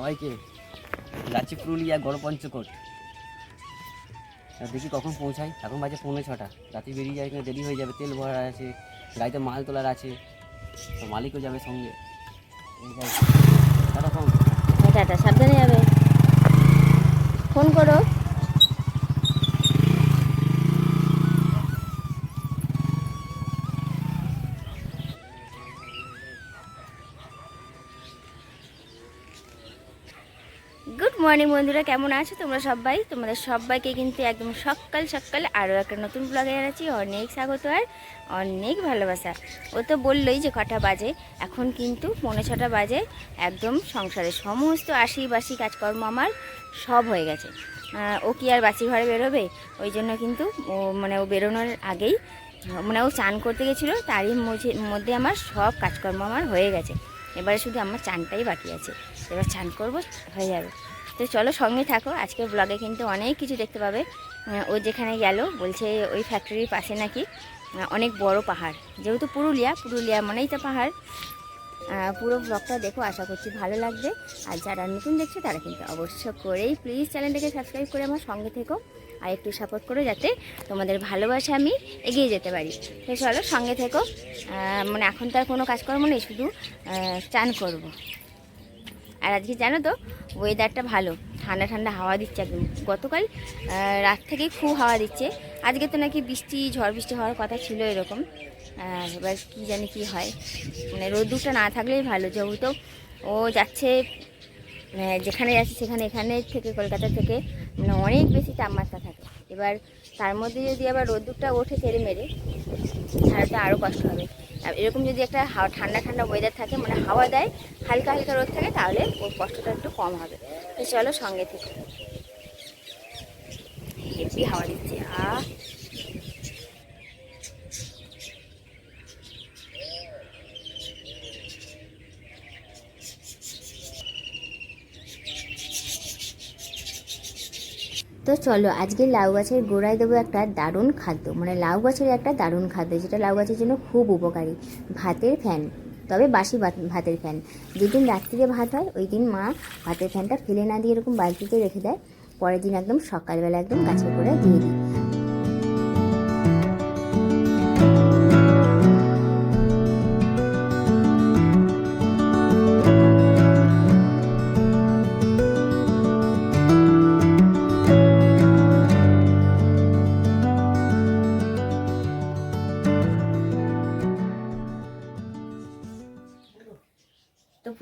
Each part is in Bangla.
সবাইকে যাচ্ছি পুরুলিয়া গড়পঞ্চকোট দেখি কখন পৌঁছাই? এখন বাজে পৌনে ছটা। রাতে বেরিয়ে যায় এখানে দেরি হয়ে যাবে, তেল ভরা আছে, গাড়িতে মাল তোলার আছে, তো মালিকও যাবে সঙ্গে। সাবধানে যাবে। ফোন করো। গুড মর্নিং বন্ধুরা। কেমন আছো তোমরা সবাই? তোমাদের সবাইকে কিন্তু একদম সকাল সকাল আরও একটা নতুন ব্লগে জানাচ্ছি অনেক স্বাগত আর অনেক ভালোবাসা। ও তো বললোই যে কটা বাজে। এখন কিন্তু পৌনে ছটা বাজে। একদম সংসারে সমস্ত আশি বাসি কাজকর্ম আমার সব হয়ে গেছে। ও কি আর বাসি ঘরে বেরোবে? ওই জন্য কিন্তু ও মানে ও বেরোনোর আগেই মানে ও চান করতে গেছিল, তারই মধ্যে আমার সব কাজকর্ম আমার হয়ে গেছে। এবারে শুধু আমার চানটাই বাকি আছে। এবার চান করব, হয়ে যাবে। তো চলো সঙ্গে থাকো, আজকের ব্লগে কিন্তু অনেক কিছু দেখতে পাবে। ও যেখানে গেল, বলছে ওই ফ্যাক্টরির পাশে নাকি অনেক বড় পাহাড়। যেহেতু পুরুলিয়া পুরুলিয়া মানেই তো পাহাড়। পুরো ব্লগটা দেখো, আশা করছি ভালো লাগবে। আর যারা নতুন দেখছ, তারা কিন্তু অবশ্য করেই প্লিজ চ্যানেলটাকে সাবস্ক্রাইব করে আমার সঙ্গে থেকো। আর একটু সাপোর্ট করো যাতে তোমাদের ভালোবাসা আমি এগিয়ে যেতে পারি। তো চলো সঙ্গে থেকো। মানে এখন তো আর কোনো কাজকর্ম নেই, শুধু চান করব। আর আজকে জানো তো ওয়েদারটা ভালো। ঠান্ডা ঠান্ডা হাওয়া দিচ্ছে একদম। গতকাল রাত থেকেই খুব হাওয়া দিচ্ছে। আজকে তো নাকি বৃষ্টি, ঝড় বৃষ্টি হওয়ার কথা ছিল এরকম। এবার কী জানি কি হয়। মানে রোদ্দুরটা না থাকলেই ভালো, যেহেতু ও যাচ্ছে যেখানে যাচ্ছে সেখানে এখানে থেকে কলকাতা থেকে মানে অনেক বেশি তাপমাত্রা থাকে। এবার তার মধ্যে যদি আবার রোদ্দুরটা ওঠে তেড়ে মেরে, তাহলে তো আরও কষ্ট হবে। এরকম যদি একটা হাওয়া, ঠান্ডা ঠান্ডা ওয়েদার থাকে মানে হাওয়া দেয়, হালকা হালকা রোদ থাকে, তাহলে ওর কষ্টটা একটু কম হবে। তো চলো সঙ্গে থেকে হেভি হাওয়া দিচ্ছে, আহ! তো চলো, আজকে লাউ গাছের গোড়ায় দেবো একটা দারুণ খাদ্য। মানে লাউ গাছের একটা দারুণ খাদ্য, যেটা লাউ গাছের জন্য খুব উপকারী। ভাতের ফ্যান, তবে বাসি ভাত- ভাতের ফ্যান। যেদিন রাত্রিরে ভাত হয় ওই দিন মা ভাতের ফ্যানটা ফেলে না দিয়ে এরকম বালতিতে রেখে দেয়। পরের দিন একদম সকালবেলা একদম গাছের গোড়ায় দিয়ে দিই।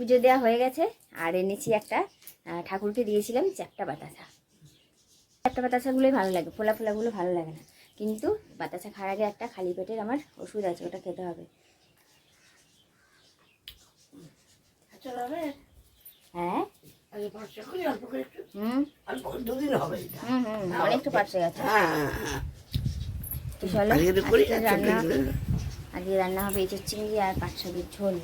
পুজো দেওয়া হয়ে গেছে আর এনেছি একটা ঠাকুরকে দিয়েছিলাম চ্যাপটা বাতাসা। চ্যাপটা বাতাসাগুলোই ভালো লাগে ফোলা ফোলাগুলো ভালো লাগে না। কিন্তু বাতাসা খাওয়ার আগে একটা খালি পেটের আমার ওষুধ আছে ওটা খেতে হবে। হ্যাঁ? অনেকটা গেছে হ্যাঁ, হ্যাঁ, আজকে রান্না। আজকে রান্না হবে এঁচোর চিংড়ি আর পাঁচ শাকের ঝোল।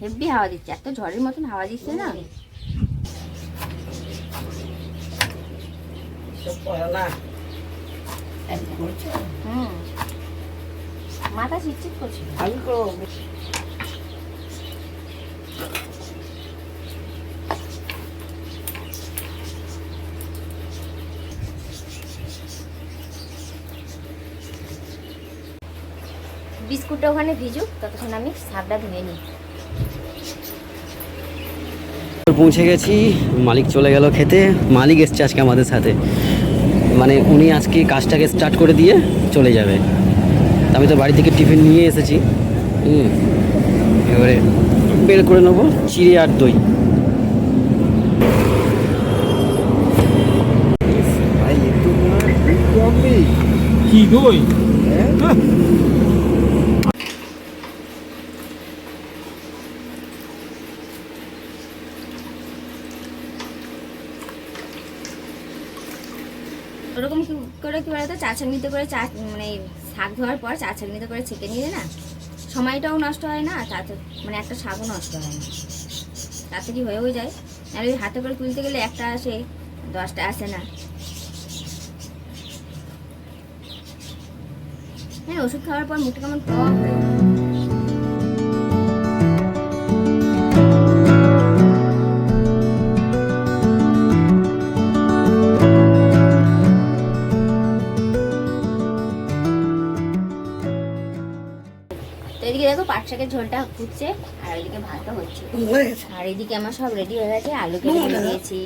হেব্বি হাওয়া দিচ্ছে এত ঝড়ের মতন হাওয়া দিচ্ছে না। হুম। মাথা চিটচিট আমি করব। বিস্কুটটা ওখানে ভিজুক ততক্ষণ আমি শাকটা ধুয়ে নিই। পৌঁছে গেছি মালিক চলে গেল খেতে মালিক এসছে আজকে আমাদের সাথে। মানে উনি আজকে কাজটাকে স্টার্ট করে দিয়ে চলে যাবে। আমি তো বাড়ি থেকে টিফিন নিয়ে এসেছি হুম এবারে বের করে নেব চিড়ে আর দই। কি দই? ওরকম করে কি বলতো চা ছাঁকনিতে করে চা মানে শাক ধোয়ার পর চা ছাঁকনিতে করে ছেঁকে নিলে না, সময়টাও নষ্ট হয় না তাতে মানে একটা শাকও নষ্ট হয় না। তাতে কি হয়েও যায়। আর ওই হাতে করে তুলতে গেলে একটা আসে, দশটা আসে না। হ্যাঁ ওষুধ খাওয়ার পর মুখটা কেমন টক পাট শাকের ঝোলটা ফুটছে আর ওইদিকে ভাতও হচ্ছে। আর এদিকে আমার সব রেডি হয়ে গেছে আলু কেটে দিয়েছি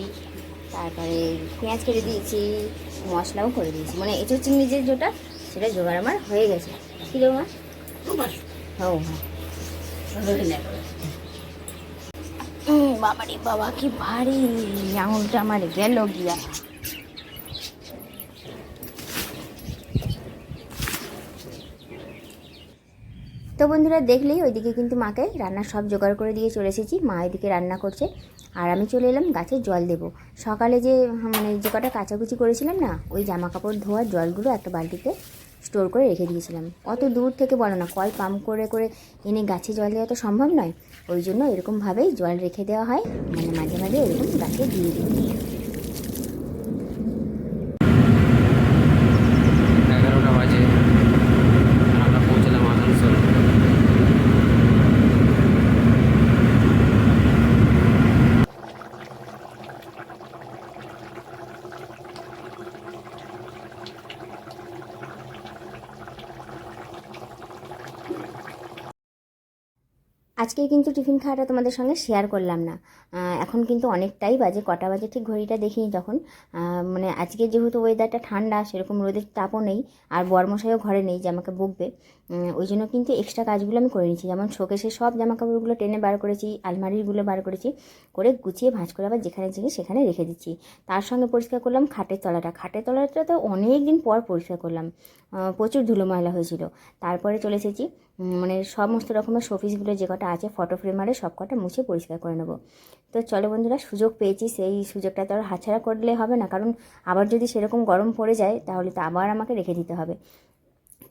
তারপরে পেঁয়াজ কেটে দিয়েছি মশলাও করে দিয়েছি। মানে এঁচো চিংড়ি যে যেটা সেটা জোগাড় আমার হয়ে গেছে। কী দেবো মা? হ্যাঁ। উম, বাবারে বাবা কি ভারী আঙুলটা আমার গেল গিয়া। তো বন্ধুরা দেখলেই ওইদিকে কিন্তু মাকে রান্না সব জোগাড় করে দিয়ে চলে এসেছি। মা এদিকে রান্না করছে। আর আমি চলে এলাম গাছে জল দেব। সকালে যে মানে যে কটা কাচাকুচি করেছিলাম না, ওই জামা কাপড় ধোয়ার জলগুলো একটা বালতিতে স্টোর করে রেখে দিয়েছিলাম। অত দূর থেকে বলো না, কল পাম্প করে করে এনে গাছে জল দেওয়া তো সম্ভব নয়। ওই জন্য এরকমভাবেই জল রেখে দেওয়া হয়। মানে মাঝে মাঝে এরকম গাছে দিয়ে দিই এগারোটা বাজে আর আমরা পৌঁছলাম আসানসোল আজকে কিন্তু টিফিন খাওয়াটা তোমাদের সঙ্গে শেয়ার করলাম না। এখন কিন্তু অনেকটাই বাজে, কটা বাজে ঠিক ঘড়িটা দেখি যখন। মানে আজকে যেহেতু ওয়েদারটা ঠান্ডা, সেরকম রোদের তাপও নেই, আর বর্মশাইও ঘরে নেই যে আমাকে বকবে। ওই জন্য কিন্তু এক্সট্রা কাজগুলো আমি করে নিচ্ছি যেমন শোকেসে সব জামা কাপড়গুলো টেনে বার করেছি, আলমারিগুলো বার করেছি, করে গুছিয়ে ভাঁজ করে আবার যেখানে যেখানে সেখানে রেখে দিচ্ছি। তার সঙ্গে পরিষ্কার করলাম খাটের তলাটা। খাটের তলাটা তো অনেক দিন পর পরিষ্কার করলাম। প্রচুর ধুলো ময়লা হয়েছিল। তারপরে চলে এসেছি মানে সমস্ত রকমের শোপিসগুলো যে কটা আছে ফটো ফ্রেমারে সব কটা মুছে পরিষ্কার করে নেব। তো চলো বন্ধুরা, সুযোগ পেয়েছি, সেই সুযোগটা তো আর হাতছাড়া করলে হবে না। কারণ আবার যদি সেরকম গরম পড়ে যায়, তাহলে তো আবার আমাকে রেখে দিতে হবে।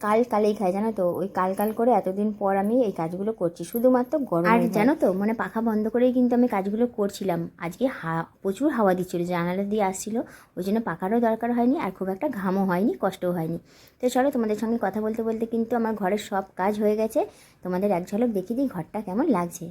কাল কালেই খাই জানো তো? ওই কাল কাল করে এতদিন পর আমি এই কাজগুলো করছি শুধুমাত্র গরম আর জানো তো মানে পাখা বন্ধ করেই কিন্তু আমি কাজগুলো করছিলাম। আজকে হা প্রচুর হাওয়া দিচ্ছিল জানালা দিয়ে আসছিল ওই জন্য পাখারও দরকার হয়নি আর খুব একটা ঘামও হয়নি কষ্টও হয়নি। তো চলো তোমাদের সঙ্গে কথা বলতে বলতে কিন্তু আমার ঘরের সব কাজ হয়ে গেছে। তোমাদের এক ঝলক দেখিয়ে দিই ঘরটা কেমন লাগছে।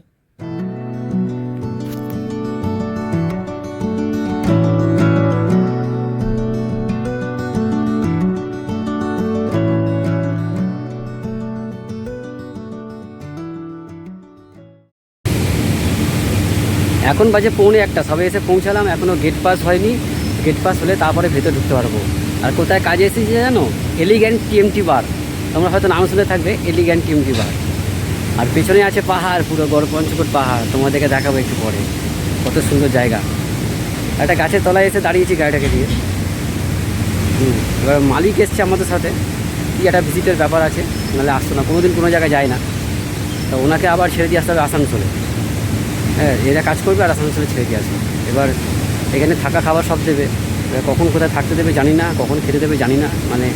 এখন বাজে পৌনে একটা। সবে এসে পৌঁছালাম এখনও গেট পাস হয়নি। গেট পাস হলে তারপরে ভেতরে ঢুকতে পারব। আর কোথায় কাজে এসেছি জানো? এলিগ্যান্ট টিএমটি বার তোমরা হয়তো নাম শুনে থাকবে এলিগ্যান্ট টিএমটি বার আর পেছনে আছে পাহাড়, পুরো গড় পঞ্চকোট পাহাড়। তোমাদেরকে দেখাবো একটু পরে। কত সুন্দর জায়গা। একটা গাছের তলায় এসে দাঁড়িয়েছি গাড়িটাকে দিয়ে। হুম, এবার মালিক এসছে আমাদের সাথে। কি একটা ভিজিটের ব্যাপার আছে। নাহলে আসতো না। কোনো দিন কোনো জায়গায় যায় না। তো ওনাকে আবার ছেড়ে দিয়ে আসতে হবে আসানসোলে। হ্যাঁ এরা কাজ করবে আর আসানসোলে ছেড়ে দিয়ে আসবে। এবার এখানে থাকা খাবার সব দেবে। কখন কোথায় থাকতে দেবে জানি না, কখন খেতে দেবে জানি না। মানে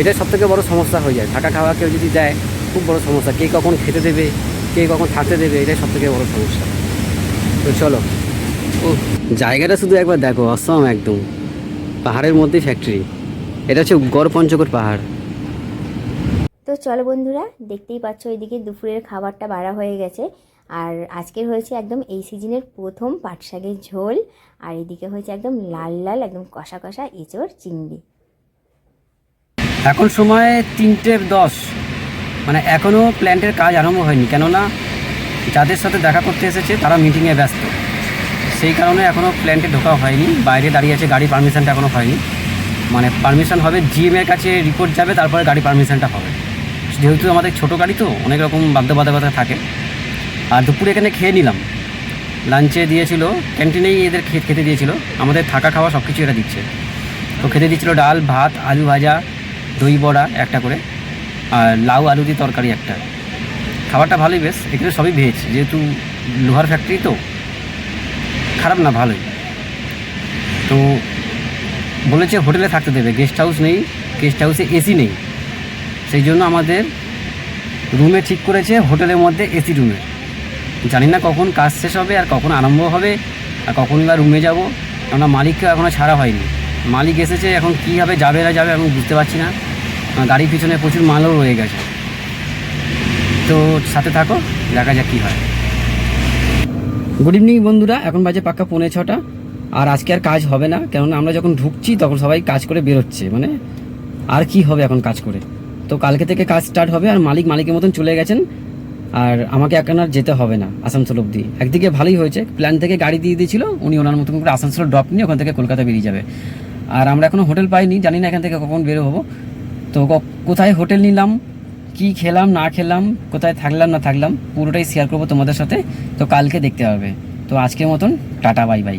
এটাই সব থেকে বড়ো সমস্যা হয়ে যায়। থাকা খাওয়া কেউ যদি দেয়, খুব বড় সমস্যা। কে কখন খেতে দেবে, কে কখন থাকতে দেবে, এটাই সব থেকে বড়ো সমস্যা। তো চলো। ও জায়গাটা শুধু একবার দেখো, অসম একদম। পাহাড়ের মধ্যেই ফ্যাক্টরি এটা হচ্ছে গড় পঞ্চকোট পাহাড়। তো চলো বন্ধুরা, দেখতেই পাচ্ছ এদিকে দুপুরের খাবারটা বাড়া হয়ে গেছে। আর আজকের হয়েছে একদম এই সিজনের প্রথম পাট শাকের ঝোল। আর এদিকে হয়েছে একদম লাল লাল, একদম কষা কষা এঁচোড় চিংড়ি। এখন সময় তিনটে দশ। মানে এখনও প্ল্যান্টের কাজ আরম্ভ হয়নি। কেননা যাদের সাথে দেখা করতে এসেছে, তারা মিটিংয়ে ব্যস্ত। সেই কারণে এখনও প্ল্যান্টে ঢোকা হয়নি। বাইরে দাঁড়িয়ে আছে গাড়ি পারমিশনটা এখনও হয়নি। মানে পারমিশন হবে জিএমের কাছে রিপোর্ট যাবে, তারপরে গাড়ি পারমিশনটা হবে। যেহেতু আমাদের ছোটো গাড়ি তো, অনেক রকম বাধ্যবাধকতা থাকে। আর দুপুরে এখানে খেয়ে নিলাম। লাঞ্চে দিয়েছিল, ক্যান্টিনেই এদের খেতে দিয়েছিল। আমাদের থাকা খাওয়া সব কিছু এরা দিচ্ছে। তো খেতে দিচ্ছিল ডাল, ভাত, আলু ভাজা, দই বড়া একটা করে, আর লাউ, আলু দিয়ে তরকারি একটা। খাবারটা ভালোই বেশ, এখানে সবই ভেজ, যেহেতু লোহার ফ্যাক্টরি তো, খারাপ না, ভালোই। তো বলেছে হোটেলে থাকতে দেবে গেস্ট হাউস নেই গেস্ট হাউসে এসি নেই। সেই জন্য আমাদের রুমে ঠিক করেছে, হোটেলের মধ্যে এসি রুমে জানি না কখন কাজ শেষ হবে আর কখন আরম্ভ হবে আর কখন বা রুমে যাব। কেননা মালিককে এখনও ছাড়া হয়নি। মালিক এসেছে, এখন কীভাবে যাবে না যাবে এখন বুঝতে পারছি না। গাড়ির পিছনে প্রচুর মালও রয়ে গেছে। তো সাথে থাকো, দেখা যাক কী হয়। গুড ইভিনিং বন্ধুরা, এখন বাজে পাক্কা পৌনে ছটা। আর আজকে আর কাজ হবে না, কেননা আমরা যখন ঢুকছি তখন সবাই কাজ করে বেরোচ্ছে। মানে আর কি হবে এখন কাজ করে? তো কালকে থেকে কাজ স্টার্ট হবে আর মালিক মালিকের মতন চলে গেছেন। আর আমাকে এখন আর যেতে হবে না, আসানসোল অবধি। একদিকে ভালোই হয়েছে প্ল্যান থেকে গাড়ি দিয়ে দিয়েছিল, উনি ওনার মতন করে আসানসোল ড্রপ নিয়ে ওখান থেকে কলকাতা বেরিয়ে যাবে। আর আমরা এখনও হোটেল পাইনি, জানি না এখান থেকে কখন বেরো হব। তো কোথায় হোটেল নিলাম, কি খেলাম, না খেলাম, কোথায় থাকলাম, না থাকলাম, পুরোটাই শেয়ার করব তোমাদের সাথে। তো কালকে দেখতে হবে। তো আজকের মতন, টাটা বাই বাই